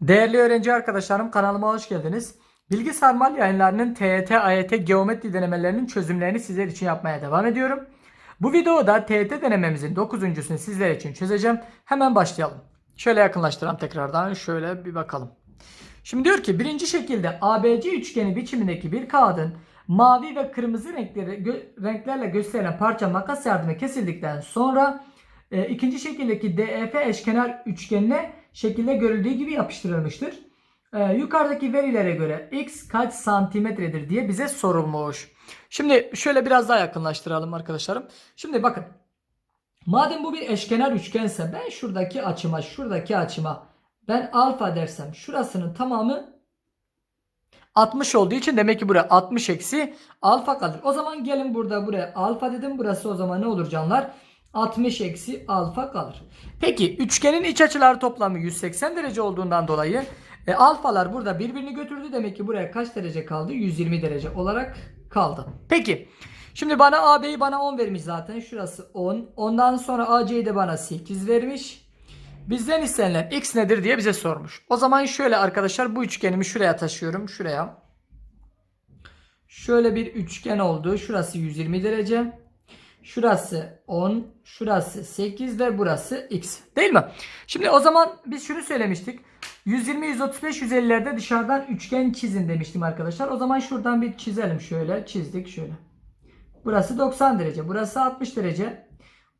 Değerli öğrenci arkadaşlarım kanalıma hoş geldiniz. Bilgi Sarmal yayınlarının TYT, AYT geometri denemelerinin çözümlerini sizler için yapmaya devam ediyorum. Bu videoda TYT denememizin 9.sunu sizler için çözeceğim. Hemen başlayalım. Şöyle yakınlaştıralım tekrardan. Şöyle bir bakalım. Şimdi diyor ki birinci şekilde ABC üçgeni biçimindeki bir kağıdın mavi ve kırmızı renkleri gö- renklerle gösterilen parça makas yardımıyla kesildikten sonra e, ikinci şekildeki DEF eşkenar üçgenine şekilde görüldüğü gibi yapıştırılmıştır. E, yukarıdaki verilere göre x kaç santimetredir diye bize sorulmuş. Şimdi şöyle biraz daha yakınlaştıralım arkadaşlarım. Şimdi bakın. Madem bu bir eşkenar üçgense ben şuradaki açıma, şuradaki açıma ben alfa dersem şurasının tamamı 60 olduğu için demek ki buraya 60 eksi alfa kalır. O zaman gelin burada buraya alfa dedim. Burası o zaman ne olur canlar? 60 eksi alfa kalır. Peki üçgenin iç açılar toplamı 180 derece olduğundan dolayı e, alfalar burada birbirini götürdü. Demek ki buraya kaç derece kaldı? 120 derece olarak kaldı. Peki şimdi bana AB'yi bana 10 vermiş zaten. Şurası 10. Ondan sonra AC'yi de bana 8 vermiş. Bizden istenilen x nedir diye bize sormuş. O zaman şöyle arkadaşlar bu üçgenimi şuraya taşıyorum. Şuraya. Şöyle bir üçgen oldu. Şurası 120 derece. Şurası 10. Şurası 8 ve burası x. Değil mi? Şimdi o zaman biz şunu söylemiştik. 120, 135, 150'lerde dışarıdan üçgen çizin demiştim arkadaşlar. O zaman şuradan bir çizelim şöyle. Çizdik şöyle. Burası 90 derece. Burası 60 derece.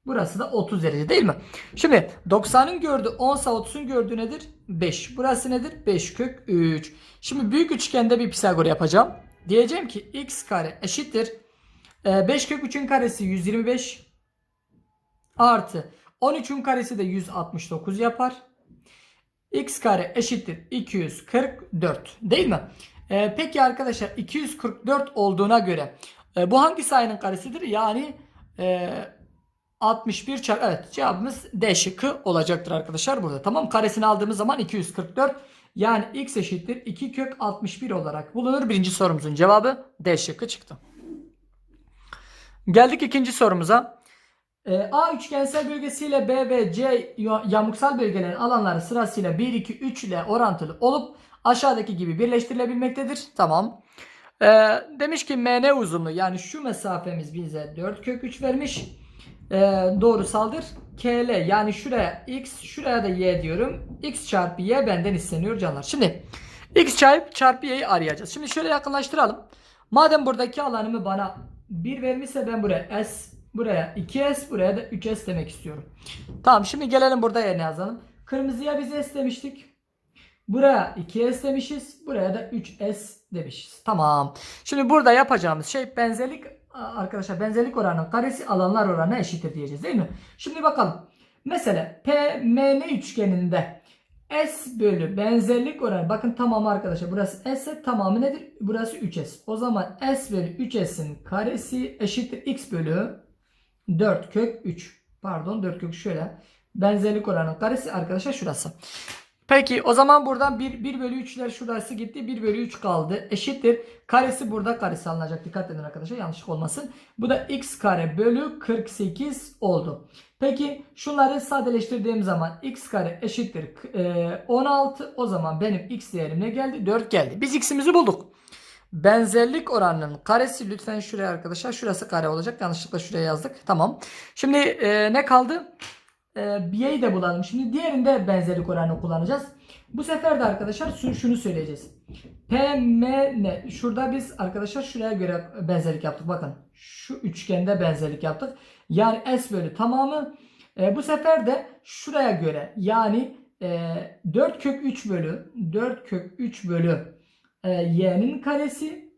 Burası da 30 derece değil mi? Şimdi 90'ın gördüğü 10 sa 30'un gördüğü nedir? 5. Burası nedir? 5 kök 3. Şimdi büyük üçgende bir Pisagor yapacağım. Diyeceğim ki x kare eşittir. 5 kök 3'ün karesi 125 artı 13'ün karesi de 169 yapar. x kare eşittir 244 değil mi? Ee, peki arkadaşlar 244 olduğuna göre e, bu hangi sayının karesidir? Yani e, 61 çarpı evet cevabımız D şıkkı olacaktır arkadaşlar burada. Tamam karesini aldığımız zaman 244 yani x eşittir 2 kök 61 olarak bulunur. Birinci sorumuzun cevabı D şıkkı çıktı. Geldik ikinci sorumuza. Ee, A üçgensel bölgesiyle B ve C yamuksal bölgelerin alanları sırasıyla 1, 2, 3 ile orantılı olup aşağıdaki gibi birleştirilebilmektedir. Tamam. Ee, demiş ki MN uzunluğu yani şu mesafemiz bize 4 kök 3 vermiş. Ee, doğrusaldır. KL yani şuraya x şuraya da y diyorum. x çarpı y benden isteniyor canlar. Şimdi x çarpı, çarpı y'yi arayacağız. Şimdi şöyle yakınlaştıralım. Madem buradaki alanımı bana 1 vermişse ben buraya s buraya 2s buraya da 3s demek istiyorum. Tamam şimdi gelelim burada yerine yazalım. Kırmızıya biz s demiştik. Buraya 2s demişiz. Buraya da 3s demişiz. Tamam. Şimdi burada yapacağımız şey benzerlik arkadaşlar benzerlik oranı karesi alanlar oranı eşittir diyeceğiz değil mi? Şimdi bakalım. Mesela PMN üçgeninde S bölü benzerlik oranı bakın tamamı arkadaşlar burası S tamamı nedir? Burası 3S. O zaman S bölü 3S'in karesi eşittir X bölü 4 kök 3. Pardon 4 kök şöyle. Benzerlik oranı karesi arkadaşlar şurası. Peki o zaman buradan 1, 1 bölü 3'ler şurası gitti. 1 bölü 3 kaldı. Eşittir. Karesi burada karesi alınacak. Dikkat edin arkadaşlar yanlışlık olmasın. Bu da x kare bölü 48 oldu. Peki şunları sadeleştirdiğim zaman x kare eşittir e, 16. O zaman benim x değerim ne geldi? 4 geldi. Biz x'imizi bulduk. Benzerlik oranının karesi lütfen şuraya arkadaşlar. Şurası kare olacak. Yanlışlıkla şuraya yazdık. Tamam. Şimdi e, ne kaldı? E, y'yi de bulalım. Şimdi diğerinde benzerlik oranını kullanacağız. Bu sefer de arkadaşlar şunu söyleyeceğiz. P, M, N. Şurada biz arkadaşlar şuraya göre benzerlik yaptık. Bakın şu üçgende benzerlik yaptık. Yani S bölü tamamı. E, bu sefer de şuraya göre yani e, 4 kök 3 bölü 4 kök 3 bölü e, y'nin karesi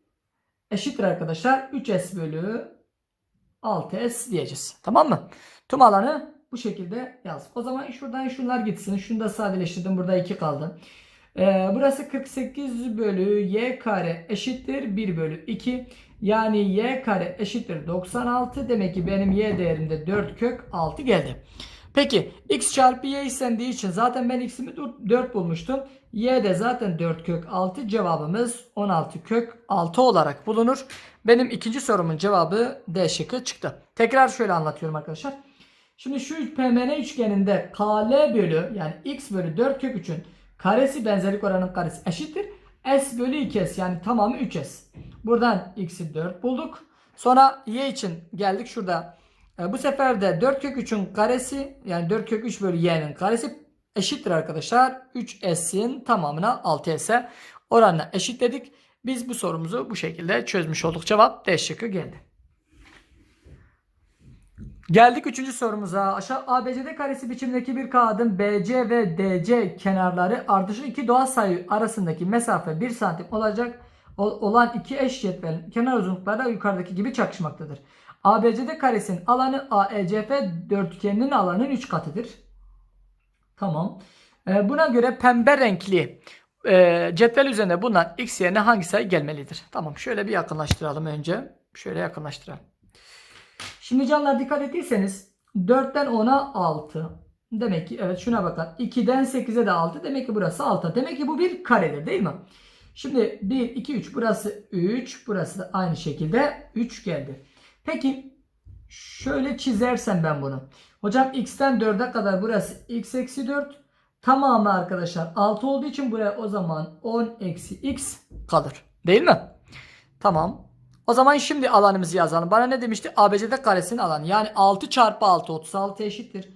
eşittir arkadaşlar 3s bölü 6s diyeceğiz. Tamam mı? Tüm alanı bu şekilde yaz. O zaman şuradan şunlar gitsin. Şunu da sadeleştirdim. Burada 2 kaldı. Ee, burası 48 bölü y kare eşittir 1 bölü 2. Yani y kare eşittir 96. Demek ki benim y değerimde 4 kök 6 geldi. Peki x çarpı y istendiği için zaten ben x'imi 4 bulmuştum. Y de zaten 4 kök 6 cevabımız 16 kök 6 olarak bulunur. Benim ikinci sorumun cevabı D şıkkı çıktı. Tekrar şöyle anlatıyorum arkadaşlar. Şimdi şu PMN üçgeninde KL bölü yani x bölü 4 kök 3'ün karesi benzerlik oranının karesi eşittir. S bölü 2S yani tamamı 3S. Buradan x'i 4 bulduk. Sonra y için geldik şurada. E, bu sefer de 4 kök 3'ün karesi yani 4 kök 3 bölü y'nin karesi eşittir arkadaşlar. 3s'in tamamına 6s'e oranla eşitledik. Biz bu sorumuzu bu şekilde çözmüş olduk. Cevap D şıkkı geldi. Geldik üçüncü sorumuza. Aşağı ABCD karesi biçimdeki bir kağıdın BC ve DC kenarları ardışık iki doğal sayı arasındaki mesafe 1 santim olacak ol- olan iki eş cetvelin kenar uzunlukları yukarıdaki gibi çakışmaktadır. ABCD karesinin alanı AECF dörtgeninin alanının 3 katıdır. Tamam. Ee, buna göre pembe renkli e, cetvel üzerinde bulunan x yerine hangi sayı gelmelidir? Tamam şöyle bir yakınlaştıralım önce. Şöyle yakınlaştıralım. Şimdi canlar dikkat ettiyseniz 4'ten 10'a 6. Demek ki evet şuna bakın. 2'den 8'e de 6. Demek ki burası 6. Demek ki bu bir karedir değil mi? Şimdi 1, 2, 3. Burası 3. Burası da aynı şekilde 3 geldi. Peki şöyle çizersem ben bunu. Hocam x'ten 4'e kadar burası x eksi 4. Tamamı arkadaşlar 6 olduğu için buraya o zaman 10 eksi x kalır. Değil mi? Tamam. O zaman şimdi alanımızı yazalım. Bana ne demişti? ABCD karesinin alanı. Yani 6 çarpı 6 36 eşittir.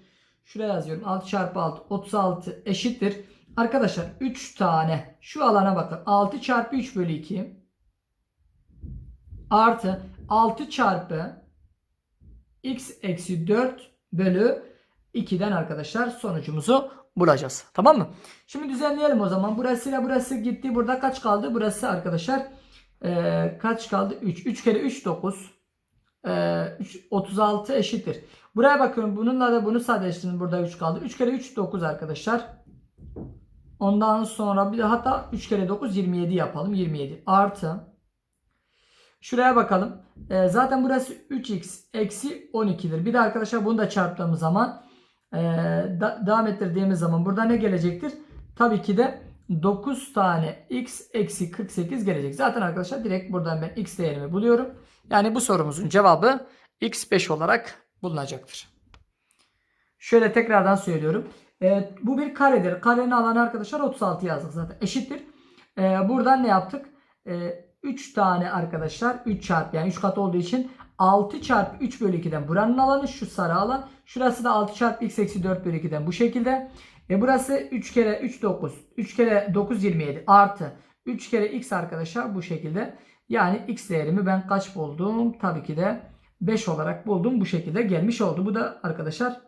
Şuraya yazıyorum. 6 çarpı 6 36 eşittir. Arkadaşlar 3 tane şu alana bakın. 6 çarpı 3 bölü 2 artı 6 çarpı x eksi 4 bölü 2'den arkadaşlar sonucumuzu bulacağız. Tamam mı? Şimdi düzenleyelim o zaman. Burasıyla burası gitti. Burada kaç kaldı? Burası arkadaşlar ee, kaç kaldı? 3. 3 kere 3 9. Ee, 3, 36 eşittir. Buraya bakıyorum. Bununla da bunu sadeleştirin. Burada 3 kaldı. 3 kere 3 9 arkadaşlar. Ondan sonra bir de hatta 3 kere 9 27 yapalım. 27 artı. Şuraya bakalım. Ee, zaten burası 3x eksi 12'dir. Bir de arkadaşlar bunu da çarptığımız zaman ee, da, devam ettirdiğimiz zaman burada ne gelecektir? Tabii ki de 9 tane x eksi 48 gelecek. Zaten arkadaşlar direkt buradan ben x değerimi buluyorum. Yani bu sorumuzun cevabı x5 olarak bulunacaktır. Şöyle tekrardan söylüyorum. Ee, bu bir karedir. Karenin alanı arkadaşlar 36 yazdık zaten. Eşittir. Ee, buradan ne yaptık? Ee, 3 tane arkadaşlar 3 çarpı yani 3 kat olduğu için 6 çarpı 3 bölü 2'den buranın alanı şu sarı alan. Şurası da 6 çarpı x eksi 4 bölü 2'den bu şekilde. E burası 3 kere 3 9. 3 kere 9 27 artı 3 kere x arkadaşlar bu şekilde. Yani x değerimi ben kaç buldum? Tabii ki de 5 olarak buldum. Bu şekilde gelmiş oldu. Bu da arkadaşlar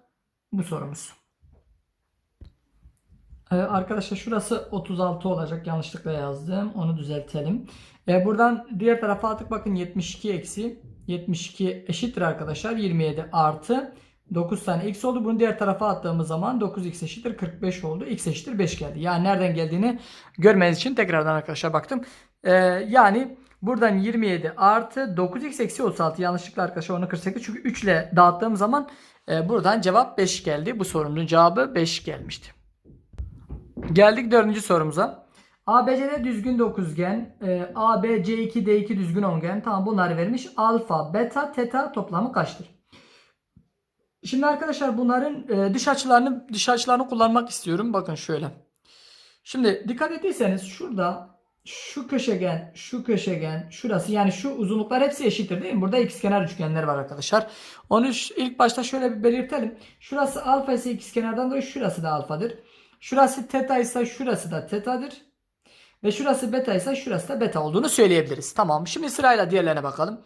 bu sorumuz. Ee, arkadaşlar şurası 36 olacak. Yanlışlıkla yazdım. Onu düzeltelim. Ee, buradan diğer tarafa attık. Bakın 72 eksi 72 eşittir arkadaşlar. 27 artı 9 tane x oldu. Bunu diğer tarafa attığımız zaman 9x eşittir 45 oldu. x eşittir 5 geldi. Yani nereden geldiğini görmeniz için tekrardan arkadaşlar baktım. Ee, yani buradan 27 artı 9x eksi 36 yanlışlıkla arkadaşlar onu 48 çünkü 3 ile dağıttığım zaman e, buradan cevap 5 geldi. Bu sorunun cevabı 5 gelmişti. Geldik dördüncü sorumuza. ABCD düzgün dokuzgen, e, ABC2 D2 düzgün ongen. Tamam bunları vermiş. Alfa, beta, teta toplamı kaçtır? Şimdi arkadaşlar bunların e, dış açılarını dış açılarını kullanmak istiyorum. Bakın şöyle. Şimdi dikkat ettiyseniz şurada şu köşegen, şu köşegen, şurası yani şu uzunluklar hepsi eşittir değil mi? Burada ikizkenar üçgenler var arkadaşlar. Onu ilk başta şöyle bir belirtelim. Şurası alfa ise ikizkenardan dolayı şurası da alfadır. Şurası teta ise şurası da tetadır. Ve şurası beta ise şurası da beta olduğunu söyleyebiliriz. Tamam. Şimdi sırayla diğerlerine bakalım.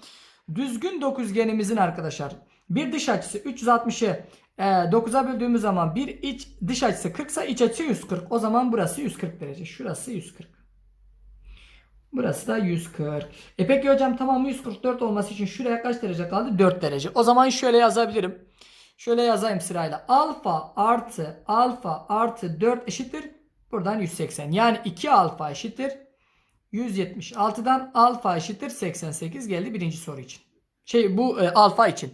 Düzgün dokuzgenimizin arkadaşlar bir dış açısı 360'ı e, 9'a böldüğümüz zaman bir iç dış açısı 40 ise iç açısı 140. O zaman burası 140 derece. Şurası 140. Burası da 140. E peki hocam tamamı 144 olması için şuraya kaç derece kaldı? 4 derece. O zaman şöyle yazabilirim. Şöyle yazayım sırayla. Alfa artı alfa artı 4 eşittir. Buradan 180. Yani 2 alfa eşittir. 176'dan alfa eşittir 88 geldi birinci soru için. Şey bu e, alfa için.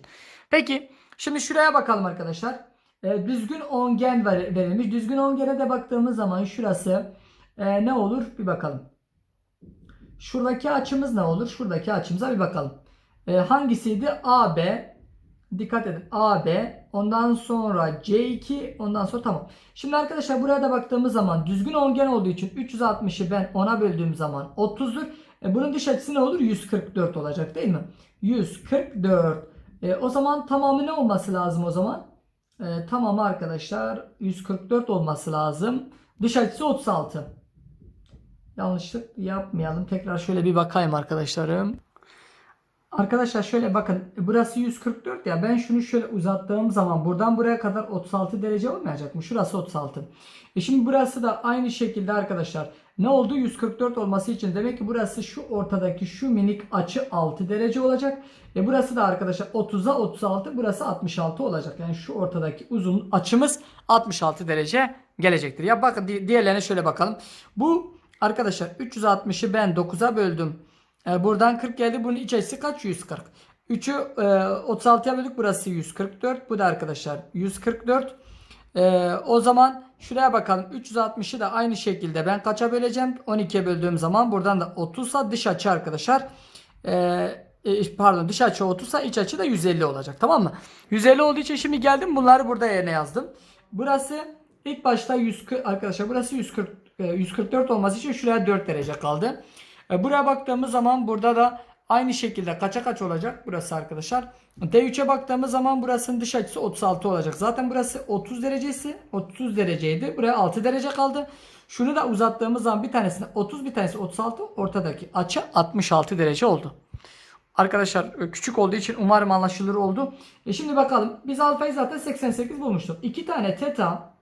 Peki şimdi şuraya bakalım arkadaşlar. e, düzgün ongen ver- verilmiş. Düzgün ongene de baktığımız zaman şurası e, ne olur bir bakalım. Şuradaki açımız ne olur? Şuradaki açımıza bir bakalım. E, hangisiydi? AB. Dikkat edin. AB. Ondan sonra C2. Ondan sonra tamam. Şimdi arkadaşlar buraya da baktığımız zaman düzgün ongen olduğu için 360'ı ben 10'a böldüğüm zaman 30'dur. E, bunun dış açısı ne olur? 144 olacak değil mi? 144. E, o zaman tamamı ne olması lazım o zaman? E, tamamı arkadaşlar 144 olması lazım. Dış açısı 36. Yanlışlık yapmayalım. Tekrar şöyle bir bakayım arkadaşlarım. Arkadaşlar şöyle bakın burası 144 ya ben şunu şöyle uzattığım zaman buradan buraya kadar 36 derece olmayacak mı? Şurası 36. E şimdi burası da aynı şekilde arkadaşlar ne oldu? 144 olması için demek ki burası şu ortadaki şu minik açı 6 derece olacak. E burası da arkadaşlar 30'a 36 burası 66 olacak. Yani şu ortadaki uzun açımız 66 derece gelecektir. Ya bakın di- diğerlerine şöyle bakalım. Bu arkadaşlar 360'ı ben 9'a böldüm. E, buradan 40 geldi. Bunun iç açısı kaç? 140. 3'ü e, 36'ya böldük. Burası 144. Bu da arkadaşlar 144. E, o zaman şuraya bakalım. 360'ı da aynı şekilde ben kaça böleceğim? 12'ye böldüğüm zaman buradan da 30'sa dış açı arkadaşlar. E, e, pardon dış açı 30'sa iç açı da 150 olacak. Tamam mı? 150 olduğu için şimdi geldim bunları burada yerine yazdım. Burası ilk başta 140 arkadaşlar burası 140 e, 144 olması için şuraya 4 derece kaldı. E, Buraya baktığımız zaman burada da aynı şekilde kaça kaç olacak burası arkadaşlar. D3'e baktığımız zaman burasının dış açısı 36 olacak. Zaten burası 30 derecesi 30 dereceydi. Buraya 6 derece kaldı. Şunu da uzattığımız zaman bir tanesine 30 bir tanesi 36 ortadaki açı 66 derece oldu. Arkadaşlar e, küçük olduğu için umarım anlaşılır oldu. E şimdi bakalım. Biz alfayı zaten 88 bulmuştuk. 2 tane teta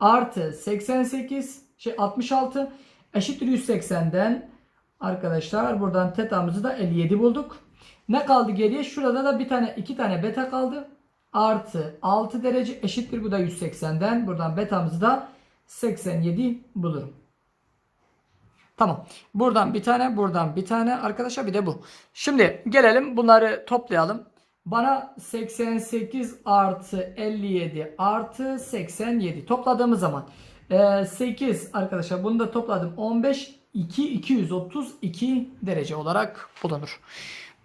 artı 88 şey 66 eşittir 180'den arkadaşlar buradan tetamızı da 57 bulduk. Ne kaldı geriye? Şurada da bir tane iki tane beta kaldı. Artı 6 derece eşittir bu da 180'den. Buradan betamızı da 87 bulurum. Tamam. Buradan bir tane, buradan bir tane arkadaşlar bir de bu. Şimdi gelelim bunları toplayalım. Bana 88 artı 57 artı 87 topladığımız zaman e, 8 arkadaşlar bunu da topladım 15 2 232 derece olarak bulunur.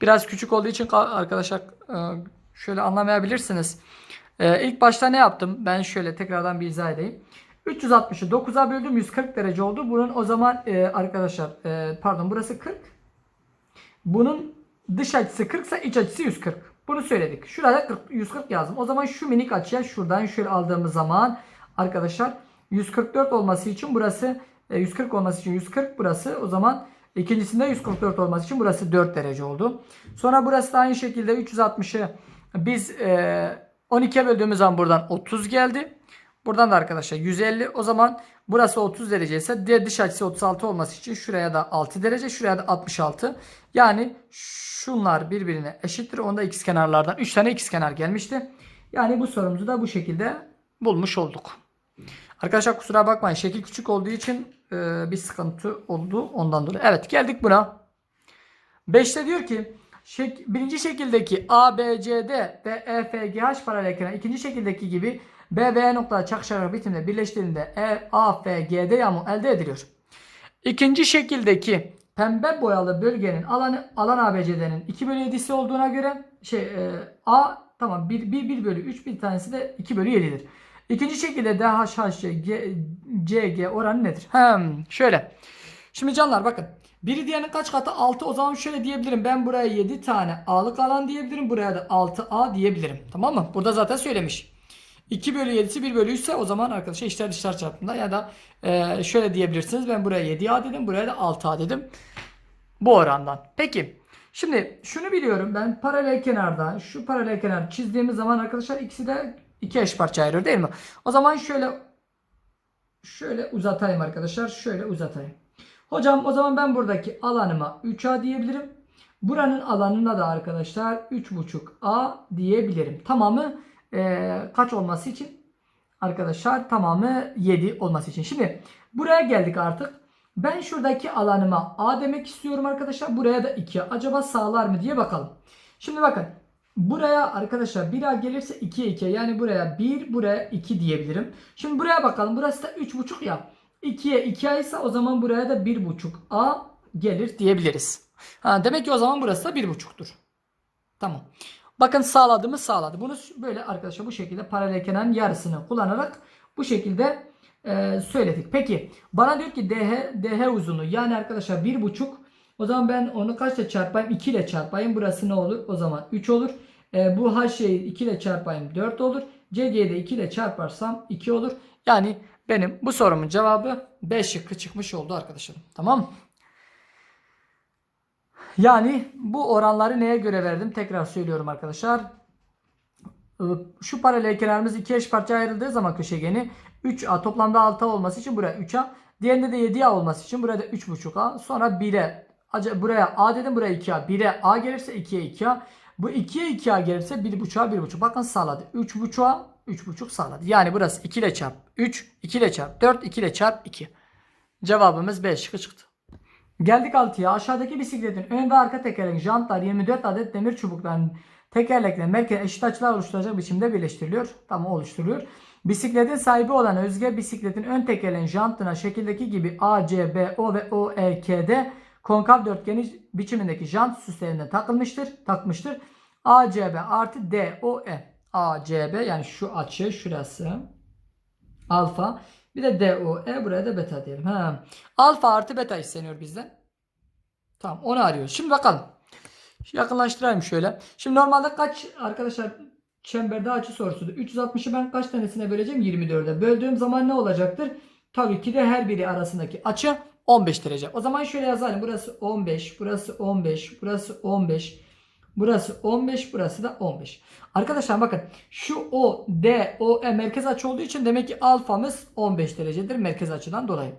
Biraz küçük olduğu için ka- arkadaşlar e, şöyle anlamayabilirsiniz. E, ilk başta ne yaptım? Ben şöyle tekrardan bir izah edeyim. 360'ı 9'a böldüm 140 derece oldu. Bunun o zaman e, arkadaşlar pardon burası 40. Bunun dış açısı 40 ise iç açısı 140. Bunu söyledik. Şurada 40, 140 yazdım. O zaman şu minik açıya şuradan şöyle aldığımız zaman arkadaşlar 144 olması için burası 140 olması için 140 burası. O zaman ikincisinde 144 olması için burası 4 derece oldu. Sonra burası da aynı şekilde 360'ı biz e, 12'ye böldüğümüz zaman buradan 30 geldi. Buradan da arkadaşlar 150. O zaman burası 30 derece ise dış açısı 36 olması için şuraya da 6 derece, şuraya da 66. Yani şunlar birbirine eşittir. Onda x kenarlardan 3 tane x kenar gelmişti. Yani bu sorumuzu da bu şekilde bulmuş olduk. Arkadaşlar kusura bakmayın. Şekil küçük olduğu için e, bir sıkıntı oldu ondan dolayı. Evet geldik buna. 5'te diyor ki şek, birinci şekildeki A, B, C, D ve E, F, G, H paralel ikinci şekildeki gibi B ve E noktalar çakışarak bitimde birleştiğinde E, A, F, G, D yamuğu elde ediliyor. İkinci şekildeki pembe boyalı bölgenin alanı alan ABC'denin 2 bölü 7'si olduğuna göre şey e, A tamam 1, 1, 1 bölü 3 bir tanesi de 2 bölü 7'dir. İkinci şekilde DHH, G, CG oranı nedir? Hem şöyle. Şimdi canlar bakın. Biri diğerinin kaç katı? 6. O zaman şöyle diyebilirim. Ben buraya 7 tane A'lık alan diyebilirim. Buraya da 6A diyebilirim. Tamam mı? Burada zaten söylemiş. 2 bölü 7'si 1 bölü 3 ise o zaman arkadaşlar içler dışlar çarpımında ya da e, şöyle diyebilirsiniz. Ben buraya 7A dedim. Buraya da 6A dedim. Bu orandan. Peki. Şimdi şunu biliyorum. Ben paralel kenarda şu paralel kenar çizdiğimiz zaman arkadaşlar ikisi de iki eş parça ayırıyor değil mi? O zaman şöyle şöyle uzatayım arkadaşlar. Şöyle uzatayım. Hocam o zaman ben buradaki alanıma 3A diyebilirim. Buranın alanına da arkadaşlar 3,5A diyebilirim. Tamamı e, kaç olması için? Arkadaşlar tamamı 7 olması için. Şimdi buraya geldik artık. Ben şuradaki alanıma A demek istiyorum arkadaşlar. Buraya da 2. Acaba sağlar mı diye bakalım. Şimdi bakın. Buraya arkadaşlar 1A gelirse 2'ye 2. Yani buraya 1 buraya 2 diyebilirim. Şimdi buraya bakalım. Burası da 3,5 ya. 2'ye 2A ise o zaman buraya da 1,5A gelir diyebiliriz. Ha, demek ki o zaman burası da 1,5'tur. Tamam. Bakın sağladı mı sağladı. Bunu böyle arkadaşlar bu şekilde paralel yarısını kullanarak bu şekilde e, söyledik. Peki bana diyor ki DH, DH uzunluğu yani arkadaşlar 1,5 o zaman ben onu kaçla çarpayım? 2 ile çarpayım. Burası ne olur? O zaman 3 olur. E, bu her şeyi 2 ile çarpayım 4 olur. CG'yi de 2 ile çarparsam 2 olur. Yani benim bu sorumun cevabı B şıkkı çıkmış oldu arkadaşlarım. Tamam? Yani bu oranları neye göre verdim? Tekrar söylüyorum arkadaşlar. Ee, Şu paralel kenarımız iki eş parça ayrıldığı zaman köşegeni 3A toplamda 6A olması için buraya 3A. Diğerinde de 7A olması için burada 3.5A. Sonra 1'e Acaba buraya A dedim buraya 2A. 1'e A gelirse 2'ye 2A. Bu 2'ye 2A gelirse 1.5'a 1.5. Bakın sağladı. 3.5'a 3.5 sağladı. Yani burası 2 ile çarp 3, 2 ile çarp 4, 2 ile çarp 2. Cevabımız B şıkkı çıktı. Geldik 6'ya. Aşağıdaki bisikletin ön ve arka tekerlek, jantlar 24 adet demir çubukların tekerlekle merkez eşit açılar oluşturacak biçimde birleştiriliyor. Tamam oluşturuluyor. Bisikletin sahibi olan Özge bisikletin ön tekerleğin jantına şekildeki gibi A, C, B, O ve O, E, K'de konkav dörtgeni biçimindeki jant süslerine takılmıştır, takmıştır. A, C, B artı D, O, E. A, C, B yani şu açı şurası. Alfa. Bir de D, O, E buraya da beta diyelim. Ha. Alfa artı beta isteniyor bizden. Tamam onu arıyoruz. Şimdi bakalım. Yakınlaştırayım şöyle. Şimdi normalde kaç arkadaşlar çemberde açı sorusudur. 360'ı ben kaç tanesine böleceğim? 24'e. Böldüğüm zaman ne olacaktır? Tabii ki de her biri arasındaki açı 15 derece. O zaman şöyle yazalım. Burası 15, burası 15, burası 15, burası 15, burası da 15. Arkadaşlar bakın şu O, D, O, E merkez açı olduğu için demek ki alfamız 15 derecedir merkez açıdan dolayı.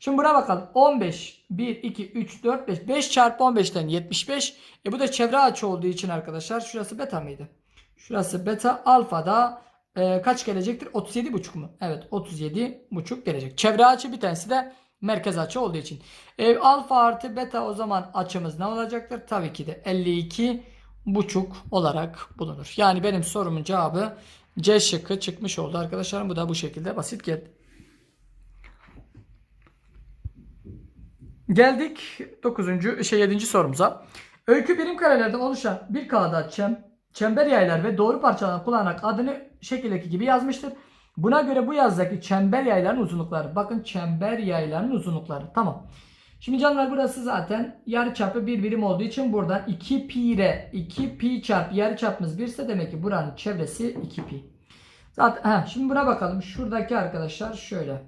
Şimdi buna bakalım. 15, 1, 2, 3, 4, 5. 5 çarpı 15'ten 75. E bu da çevre açı olduğu için arkadaşlar şurası beta mıydı? Şurası beta alfa da e, kaç gelecektir? 37,5 mu? Evet 37,5 gelecek. Çevre açı bir tanesi de merkez açı olduğu için. E, alfa artı beta o zaman açımız ne olacaktır? Tabii ki de 52 buçuk olarak bulunur. Yani benim sorumun cevabı C şıkkı çıkmış oldu arkadaşlar. Bu da bu şekilde basit geldi. Geldik 9. şey 7. sorumuza. Öykü birim karelerden oluşan bir kağıda çem, çember yaylar ve doğru parçalarını kullanarak adını şekildeki gibi yazmıştır. Buna göre bu yazdaki çember yayların uzunlukları. Bakın çember yayların uzunlukları. Tamam. Şimdi canlar burası zaten yarıçapı bir birim olduğu için buradan 2 pi ile 2 pi çarpı yarıçapımız 1 ise demek ki buranın çevresi 2 pi. Zaten heh, şimdi buna bakalım. Şuradaki arkadaşlar şöyle.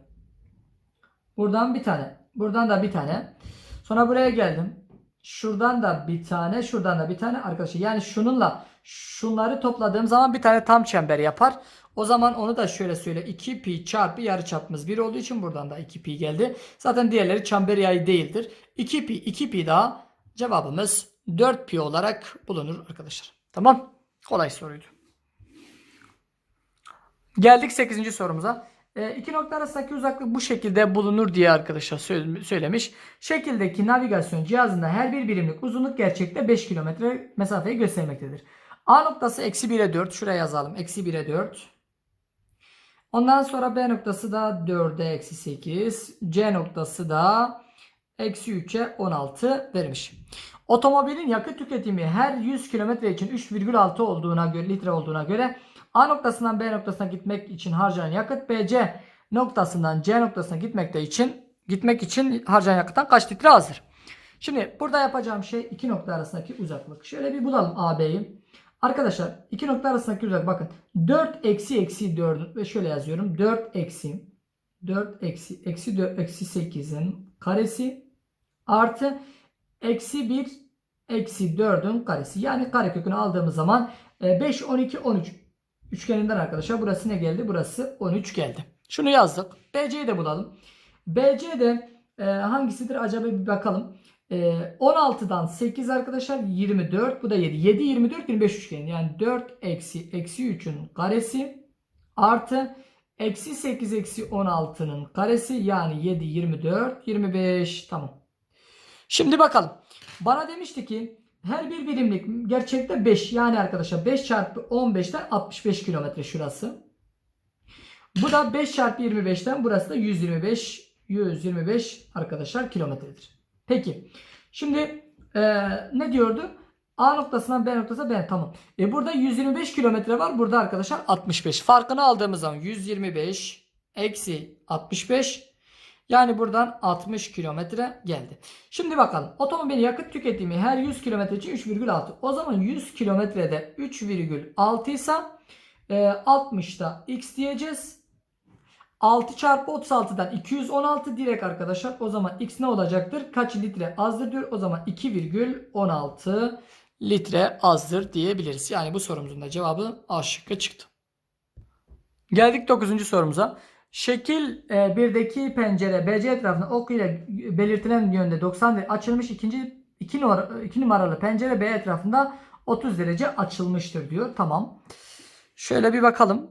Buradan bir tane. Buradan da bir tane. Sonra buraya geldim. Şuradan da bir tane. Şuradan da bir tane arkadaşlar. Yani şununla şunları topladığım zaman bir tane tam çember yapar. O zaman onu da şöyle söyle. 2 pi çarpı yarıçapımız 1 olduğu için buradan da 2 pi geldi. Zaten diğerleri çember yayı değildir. 2 pi 2 pi daha cevabımız 4 pi olarak bulunur arkadaşlar. Tamam. Kolay soruydu. Geldik 8. sorumuza. E, iki nokta arasındaki uzaklık bu şekilde bulunur diye arkadaşlar sö- söylemiş. Şekildeki navigasyon cihazında her bir birimlik uzunluk gerçekte 5 kilometre mesafeyi göstermektedir. A noktası eksi 1'e 4. Şuraya yazalım. Eksi 1'e 4. Ondan sonra B noktası da 4'e eksi 8. C noktası da eksi 3'e 16 vermiş. Otomobilin yakıt tüketimi her 100 kilometre için 3,6 olduğuna göre litre olduğuna göre A noktasından B noktasına gitmek için harcanan yakıt BC noktasından C noktasına gitmekte için gitmek için harcanan yakıttan kaç litre azdır? Şimdi burada yapacağım şey iki nokta arasındaki uzaklık. Şöyle bir bulalım AB'yi. Arkadaşlar iki nokta arasındaki uzaklık bakın 4 eksi eksi 4 ve şöyle yazıyorum 4 eksi 4 eksi eksi 4 eksi 8'in karesi artı eksi 1 eksi 4'ün karesi. Yani karekökünü aldığımız zaman e, 5 12 13 üçgeninden arkadaşlar burası ne geldi? Burası 13 geldi. Şunu yazdık. BC'yi de bulalım. BC de e, hangisidir acaba bir bakalım. E, 16'dan 8 arkadaşlar 24 bu da 7. 7 24 25 üçgeni. Yani 4 eksi eksi 3'ün karesi artı eksi 8 eksi 16'nın karesi yani 7 24 25 tamam. Şimdi bakalım. Bana demişti ki her bir birimlik gerçekte 5 yani arkadaşlar 5 çarpı 15'ten 65 kilometre şurası. Bu da 5 çarpı 25'ten burası da 125 125 arkadaşlar kilometredir. Peki şimdi e, ne diyordu? A noktasından B noktasına B tamam. E burada 125 kilometre var. Burada arkadaşlar 65. Farkını aldığımız zaman 125 eksi 65 yani buradan 60 kilometre geldi. Şimdi bakalım. Otomobilin yakıt tüketimi her 100 kilometre için 3,6. O zaman 100 kilometrede 3,6 ise e, 60'da x diyeceğiz. 6 çarpı 36'dan 216 direkt arkadaşlar. O zaman x ne olacaktır? Kaç litre azdır diyor. O zaman 2,16 litre azdır diyebiliriz. Yani bu sorumuzun da cevabı A şıkkı çıktı. Geldik 9. sorumuza. Şekil 1'deki pencere BC etrafında ok ile belirtilen yönde 90 derece açılmış. ikinci 2 numara, 2 numaralı pencere B etrafında 30 derece açılmıştır diyor. Tamam. Şöyle bir bakalım.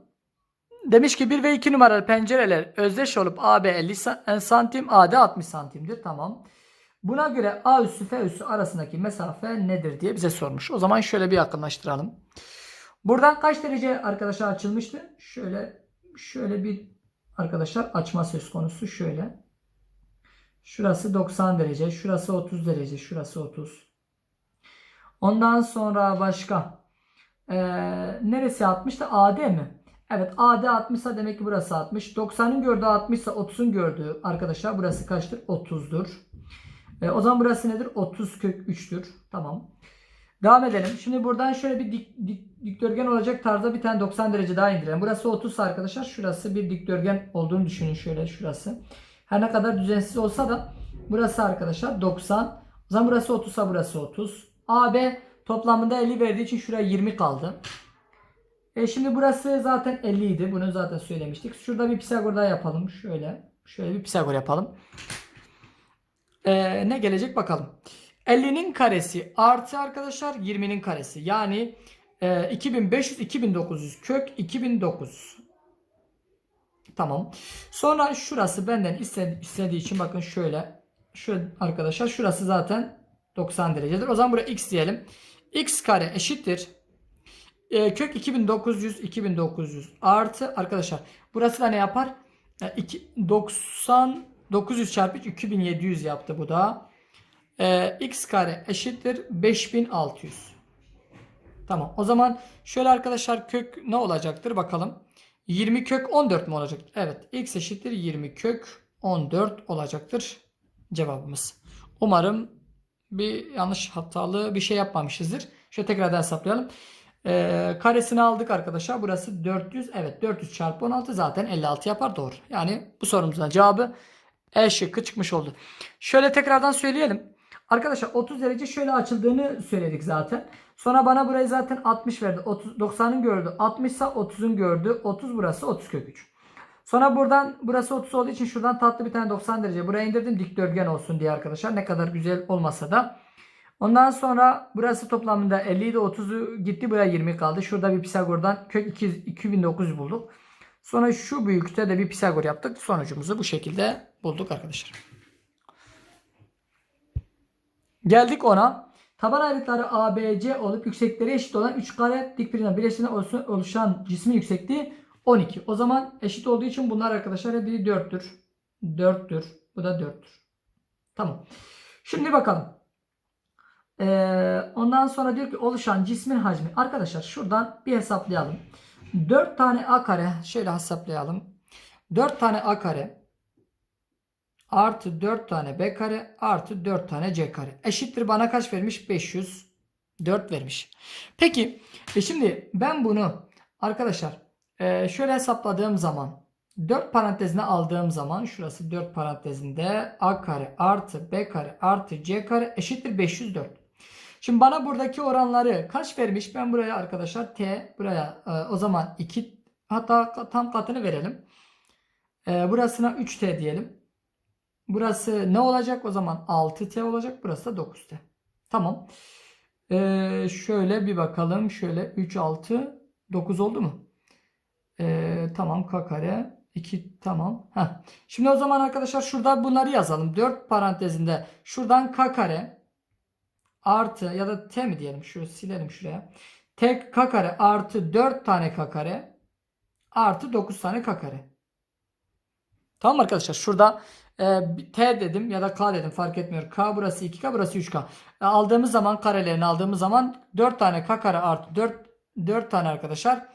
Demiş ki 1 ve 2 numaralı pencereler özdeş olup AB 50 sa- santim, AD 60 santimdir. Tamam. Buna göre A üssü F üssü arasındaki mesafe nedir diye bize sormuş. O zaman şöyle bir yakınlaştıralım. Buradan kaç derece arkadaşlar açılmıştı? Şöyle şöyle bir arkadaşlar açma söz konusu şöyle. Şurası 90 derece, şurası 30 derece, şurası 30. Ondan sonra başka ee, neresi 60 da AD mi? Evet AD 60 ise demek ki burası 60. 90'ın gördüğü 60 ise 30'un gördüğü arkadaşlar burası kaçtır? 30'dur. E, o zaman burası nedir? 30 kök 3'tür. Tamam. Devam edelim. Şimdi buradan şöyle bir dik, dik, dikdörtgen olacak tarzda bir tane 90 derece daha indirelim. Burası 30 ise arkadaşlar şurası bir dikdörtgen olduğunu düşünün şöyle şurası. Her ne kadar düzensiz olsa da burası arkadaşlar 90. O zaman burası 30 ise burası 30. AB toplamında 50 verdiği için şuraya 20 kaldı. E şimdi burası zaten 50 idi. Bunu zaten söylemiştik. Şurada bir Pisagor daha yapalım. Şöyle. Şöyle bir Pisagor yapalım. Ee, ne gelecek bakalım. 50'nin karesi artı arkadaşlar 20'nin karesi. Yani e, 2500 2900 kök 2900. Tamam. Sonra şurası benden istedi- istediği için bakın şöyle. Şöyle arkadaşlar şurası zaten 90 derecedir. O zaman buraya x diyelim. x kare eşittir. E, kök 2900 2900 artı arkadaşlar burası da ne yapar? E, iki- 90 900 çarpı 3, 2700 yaptı bu da. E, x kare eşittir 5600. Tamam. O zaman şöyle arkadaşlar kök ne olacaktır bakalım. 20 kök 14 mu olacaktır? Evet. X eşittir 20 kök 14 olacaktır cevabımız. Umarım bir yanlış hatalı bir şey yapmamışızdır. Şöyle tekrardan hesaplayalım. Ee, karesini aldık arkadaşlar. Burası 400. Evet 400 çarpı 16 zaten 56 yapar. Doğru. Yani bu sorumuzun cevabı E şıkkı çıkmış oldu. Şöyle tekrardan söyleyelim. Arkadaşlar 30 derece şöyle açıldığını söyledik zaten. Sonra bana burayı zaten 60 verdi. 30, 90'ın gördü. 60 ise 30'un gördü. 30 burası 30 kök 3. Sonra buradan burası 30 olduğu için şuradan tatlı bir tane 90 derece buraya indirdim dikdörtgen olsun diye arkadaşlar. Ne kadar güzel olmasa da. Ondan sonra burası toplamında 50 idi 30'u gitti buraya 20 kaldı. Şurada bir Pisagor'dan kök 200, 2900 bulduk. Sonra şu büyüklükte de bir Pisagor yaptık. Sonucumuzu bu şekilde bulduk arkadaşlar. Geldik ona. Taban ayrıtları ABC olup yüksekleri eşit olan 3 kare dik birbirine birleştiğinde oluşan- cismin yüksekliği 12. O zaman eşit olduğu için bunlar arkadaşlar biri 4'tür. 4'tür. Bu da 4'tür. Tamam. Şimdi bakalım. Ee, ondan sonra diyor ki oluşan cismin hacmi. Arkadaşlar şuradan bir hesaplayalım. 4 tane A kare şöyle hesaplayalım. 4 tane A kare artı 4 tane B kare artı 4 tane C kare. Eşittir bana kaç vermiş? 504 vermiş. Peki e şimdi ben bunu arkadaşlar e, şöyle hesapladığım zaman 4 parantezine aldığım zaman şurası 4 parantezinde A kare artı B kare artı C kare eşittir 504. Şimdi bana buradaki oranları kaç vermiş? Ben buraya arkadaşlar T buraya e, o zaman 2 hatta tam katını verelim. E, burasına 3T diyelim. Burası ne olacak? O zaman 6T olacak. Burası da 9T. Tamam. E, şöyle bir bakalım. Şöyle 3, 6, 9 oldu mu? E, tamam K kare. 2 tamam. Heh. Şimdi o zaman arkadaşlar şurada bunları yazalım. 4 parantezinde şuradan K kare artı ya da t mi diyelim şu silelim şuraya. Tek k kare artı 4 tane k kare artı 9 tane k kare. Tamam arkadaşlar şurada e, t dedim ya da k dedim fark etmiyor. K burası 2k burası 3k. E, aldığımız zaman karelerini aldığımız zaman 4 tane k kare artı 4 4 tane arkadaşlar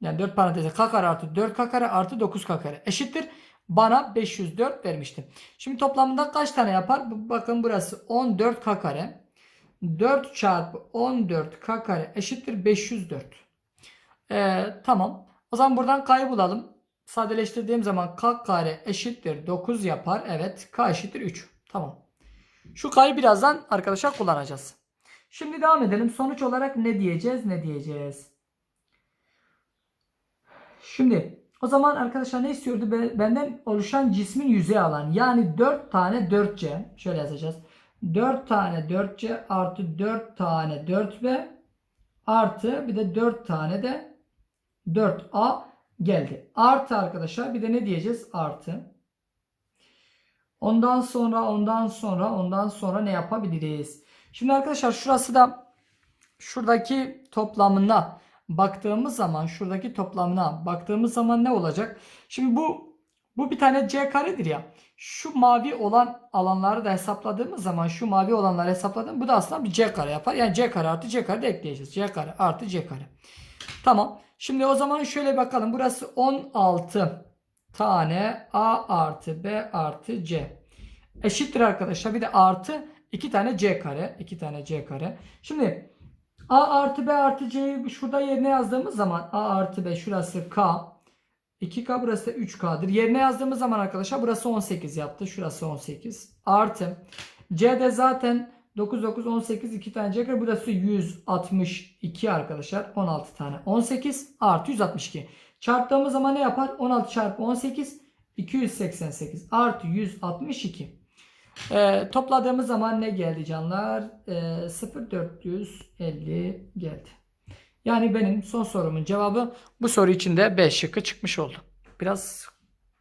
yani 4 paranteze k kare artı 4 k kare artı 9 k kare eşittir. Bana 504 vermişti. Şimdi toplamında kaç tane yapar? Bakın burası 14 k kare. 4 çarpı 14 k kare eşittir 504. Ee, tamam. O zaman buradan k'yı bulalım. Sadeleştirdiğim zaman k kare eşittir 9 yapar. Evet. k eşittir 3. Tamam. Şu k'yı birazdan arkadaşlar kullanacağız. Şimdi devam edelim. Sonuç olarak ne diyeceğiz? Ne diyeceğiz? Şimdi o zaman arkadaşlar ne istiyordu? Be- Benden oluşan cismin yüzey alan. Yani 4 tane 4C. Şöyle yazacağız. 4 tane 4C artı 4 tane 4B artı bir de 4 tane de 4A geldi. Artı arkadaşlar bir de ne diyeceğiz? Artı. Ondan sonra ondan sonra ondan sonra ne yapabiliriz? Şimdi arkadaşlar şurası da şuradaki toplamına baktığımız zaman şuradaki toplamına baktığımız zaman ne olacak? Şimdi bu bu bir tane c karedir ya. Şu mavi olan alanları da hesapladığımız zaman şu mavi olanları hesapladığım bu da aslında bir c kare yapar. Yani c kare artı c kare de ekleyeceğiz. c kare artı c kare. Tamam. Şimdi o zaman şöyle bakalım. Burası 16 tane a artı b artı c. Eşittir arkadaşlar. Bir de artı 2 tane c kare. 2 tane c kare. Şimdi A artı B artı C'yi şurada yerine yazdığımız zaman A artı B şurası K. 2K burası da 3K'dır. Yerine yazdığımız zaman arkadaşlar burası 18 yaptı. Şurası 18. Artı C'de zaten 9 9 18 2 tane C. Burası 162 arkadaşlar. 16 tane 18 artı 162. Çarptığımız zaman ne yapar? 16 çarpı 18 288 artı 162. Ee, topladığımız zaman ne geldi canlar? Ee, 0450 geldi. Yani benim son sorumun cevabı bu soru içinde B şıkkı çıkmış oldu. Biraz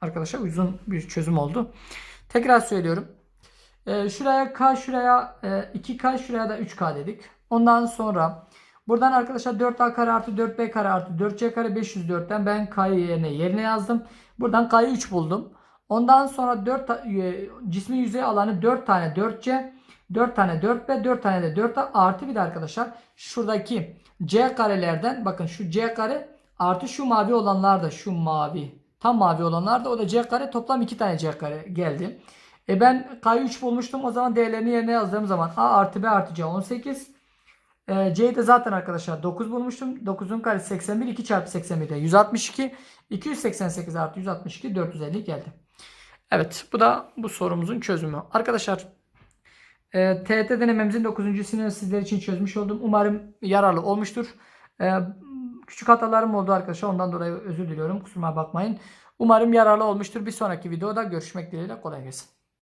arkadaşlar uzun bir çözüm oldu. Tekrar söylüyorum. Ee, şuraya K şuraya e, 2K şuraya da 3K dedik. Ondan sonra buradan arkadaşlar 4A kare artı 4B kare artı 4C kare 504'ten ben K'yı yerine yerine yazdım. Buradan K'yı 3 buldum. Ondan sonra 4 ta- e, cismin yüzey alanı 4 tane 4C, 4 tane 4B, 4 tane de 4A artı bir de arkadaşlar şuradaki C karelerden bakın şu C kare artı şu mavi olanlar da şu mavi tam mavi olanlar da o da C kare toplam 2 tane C kare geldi. E ben K'yı 3 bulmuştum o zaman değerlerini yerine yazdığım zaman A artı B artı C 18. E, C'yi de zaten arkadaşlar 9 bulmuştum. 9'un karesi 81 2 çarpı 81 de 162. 288 artı 162 450 geldi. Evet bu da bu sorumuzun çözümü. Arkadaşlar e, TET denememizin 9. sınavı sizler için çözmüş oldum. Umarım yararlı olmuştur. E, küçük hatalarım oldu arkadaşlar. Ondan dolayı özür diliyorum. Kusuruma bakmayın. Umarım yararlı olmuştur. Bir sonraki videoda görüşmek dileğiyle. Kolay gelsin.